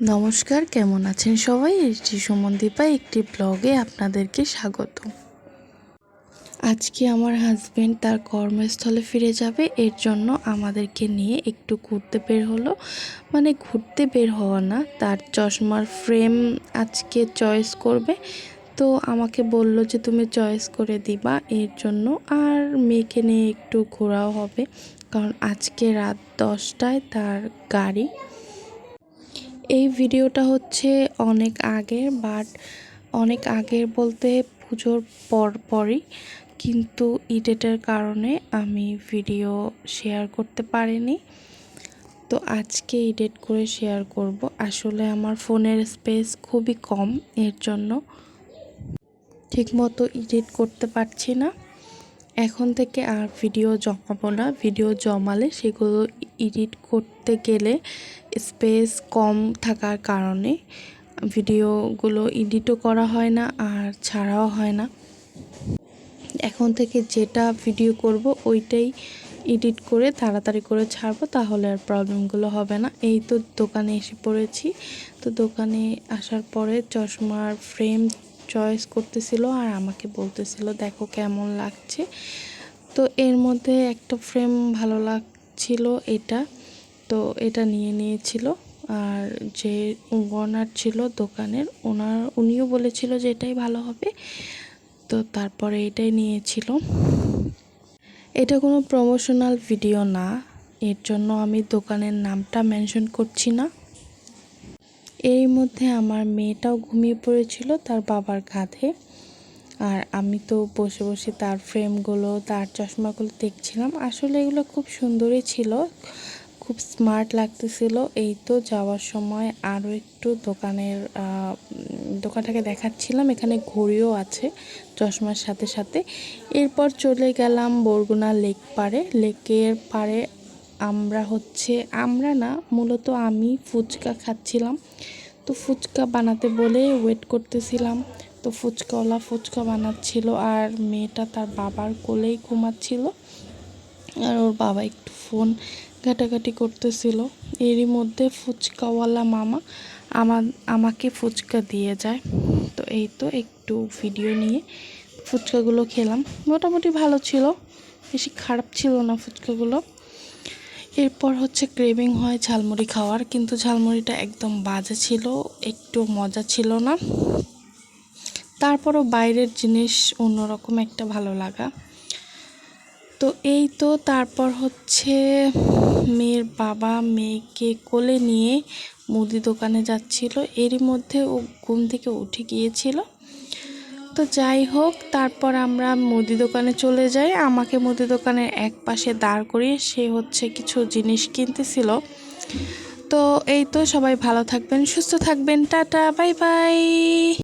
নমস্কার, কেমন আছেন সবাই? এটি সুমন দীপা, একটি ব্লগে আপনাদেরকে স্বাগত। আজকে আমার হাজব্যান্ড তার কর্মস্থলে ফিরে যাবে, এর জন্য আমাদেরকে নিয়ে একটু ঘুরতে বের হলো। মানে ঘুরতে বের হওয়া না, তার চশমার ফ্রেম আজকে চয়েস করবে। তো আমাকে বলল যে, তুমি চয়েস করে দিবা, এর জন্য আর মেয়েকে নিয়ে একটু ঘোরাও হবে। কারণ আজকে রাত দশটায় তার গাড়ি এই ভিডিওটা হচ্ছে অনেক আগের বাট অনেক আগের বলতে পুজোর পর পরই। কিন্তু ইডেটের কারণে আমি ভিডিও শেয়ার করতে পারিনি। তো আজকে এডিট করে শেয়ার করব। আসলে আমার ফোনের স্পেস খুবই কম, এর জন্য ঠিকমতো এডিট করতে পারছি না। এখন থেকে আর ভিডিও জমাবো না। ভিডিও জমালে সেগুলো এডিট করতে গেলে স্পেস কম থাকার কারণে ভিডিওগুলো এডিটও করা হয় না, আর ছাড়াও হয় না। এখন থেকে যেটা ভিডিও করব ওইটাই এডিট করে তাড়াতাড়ি করে ছাড়বো, তাহলে আর প্রবলেমগুলো হবে না। এই তো দোকানে এসে পড়েছি। তো দোকানে আসার পরে চশমার ফ্রেম চয়েস করতেছিল আর আমাকে বলতেছিল, দেখো কেমন লাগছে। তো এর মধ্যে একটা ফ্রেম ভালো লাগছিল এটা। তো এটা নিয়ে নিয়েছিল। আর যে ওনার ছিল দোকানের, ওনার, উনিও বলেছিল যে এটাই ভালো হবে। তো তারপরে এটাই নিয়েছিল। এটা কোনো প্রমোশনাল ভিডিও না। এর জন্য আমি দোকানের নামটা মেনশন করছি না। মধ্যে আমার মেয়েটাও ঘুমিয়ে পড়েছিল তার বাবার কাঁধে। আর আমি তো বসে বসে তার ফ্রেমগুলো, তার চশমাগুলো দেখছিলাম। আসলে এগুলো খুব সুন্দরই ছিল, খুব স্মার্ট লাগতেছিল। এই তো যাওয়ার সময় আরও একটু দোকানের দোকানটাকে দেখাচ্ছিলাম। এখানে ঘড়িও আছে চশমার সাথে সাথে। এরপর চলে গেলাম বরগুনা লেক পাড়ে। লেকের পাড়ে আমরা হচ্ছে, আমরা না, মূলত আমি ফুচকা খাচ্ছিলাম। তো ফুচকা বানাতে বলে ওয়েট করতেছিলাম। তো ফুচকাওয়ালা ফুচকা বানাচ্ছিল আর মেয়েটা তার বাবার কোলেই ঘুমাচ্ছিল। আর ওর বাবা একটু ফোন ঘাটাঘাটি করতেছিল। এরই মধ্যে ফুচকাওয়ালা মামা আমার, আমাকে ফুচকা দিয়ে যায়। তো এই তো একটু ভিডিও নিয়ে ফুচকাগুলো খেলাম। মোটামুটি ভালো ছিল। বেশি খারাপ ছিল না ফুচকাগুলো। এরপর হচ্ছে ক্রেভিং হয় ঝালমুড়ি খাওয়ার, কিন্তু ঝালমুড়িটা একদম বাজে ছিল, একটু মজা ছিল না। তারপরও বাইরের জিনিস অন্যরকম একটা ভালো লাগা। তো এই তো তারপর হচ্ছে মেয়ের বাবা মেয়েকে কোলে নিয়ে মুদি দোকানে যাচ্ছিল। এরই মধ্যে ও ঘুম থেকে উঠে গিয়েছিল। তো যাই হোক, তারপর আমরা মুদি দোকানে চলে যাই। আমাকে মুদি দোকানের এক পাশে দাঁড় করিয়ে সে হচ্ছে কিছু জিনিস কিনতেছিল। তো এই তো সবাই ভালো থাকবেন, সুস্থ থাকবেন, টাটা, বাই বাই।